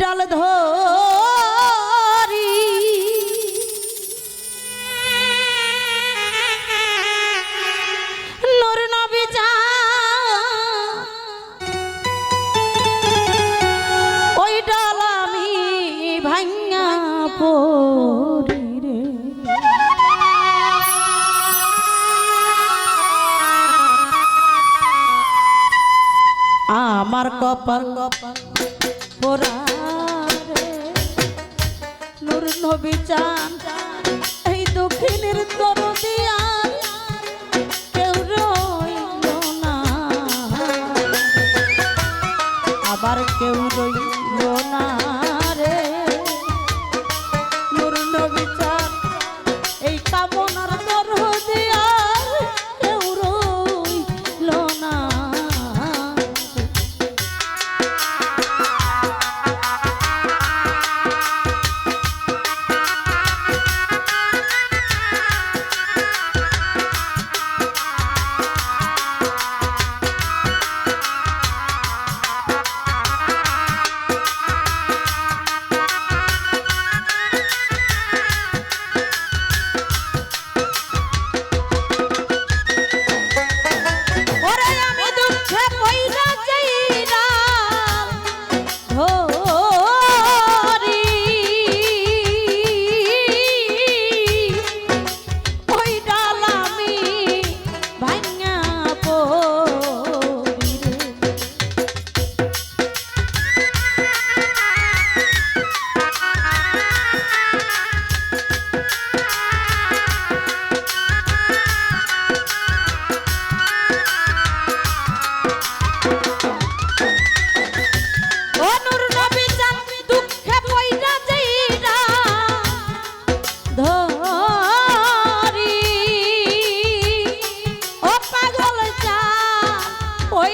ডাল ধরি নূর নবী যা ওই ডাল আমি ভাঙা পড়ি রে আমার কপাল কপাল পোড়া নবী চান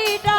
Ida.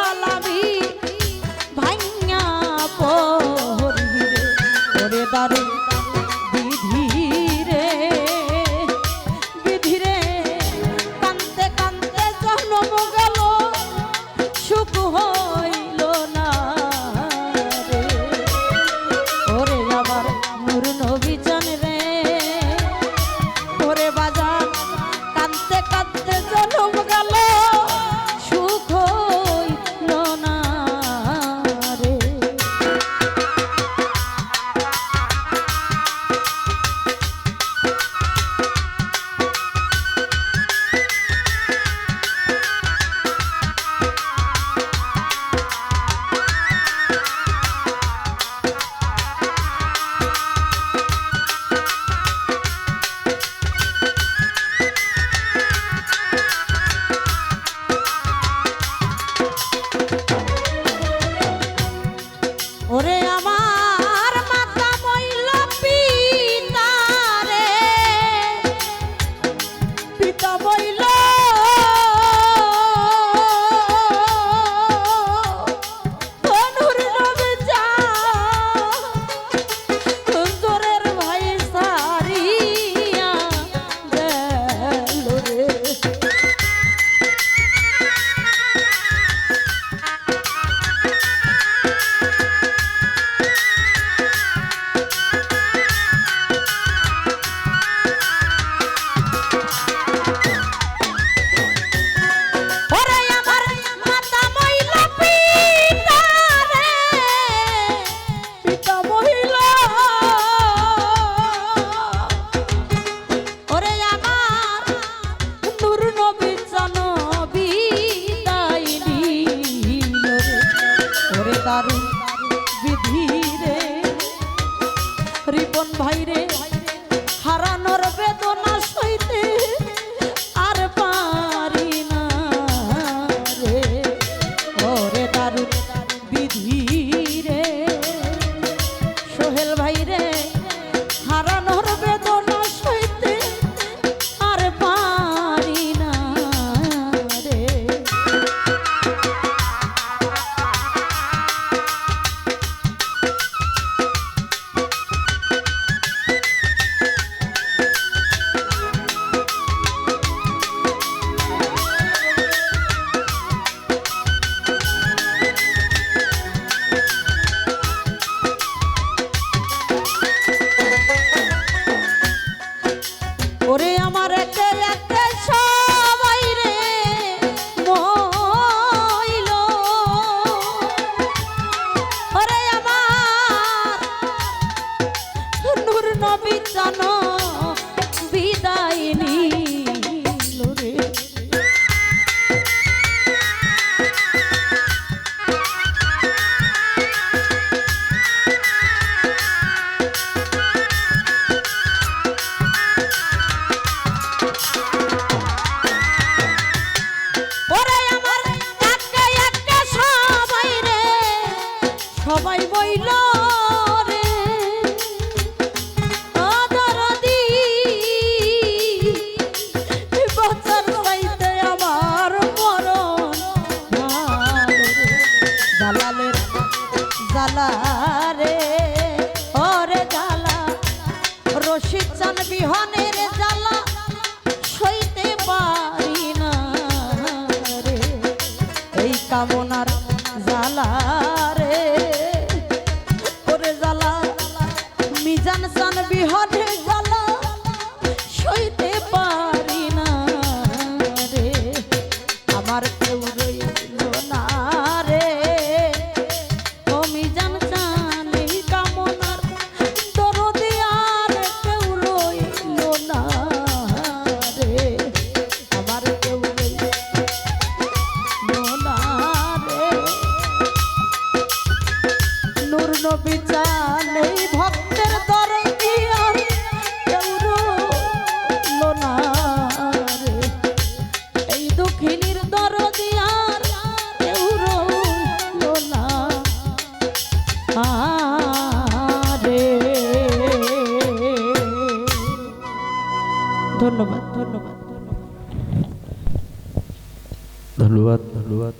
বিধি রিপন ভাই হারানোর বেদনা রশিদ চান বিহনের জালা সইতে পারি না রে। এই কামনার জ্বালা রে, ওরে জ্বালা। মিজান চান বিহনের জানে ভক্তের দরদি আর কেউ রইল এই ধন্যবাদ ধন্যবাদ। ধন্যবাদ ধন্যবাদ।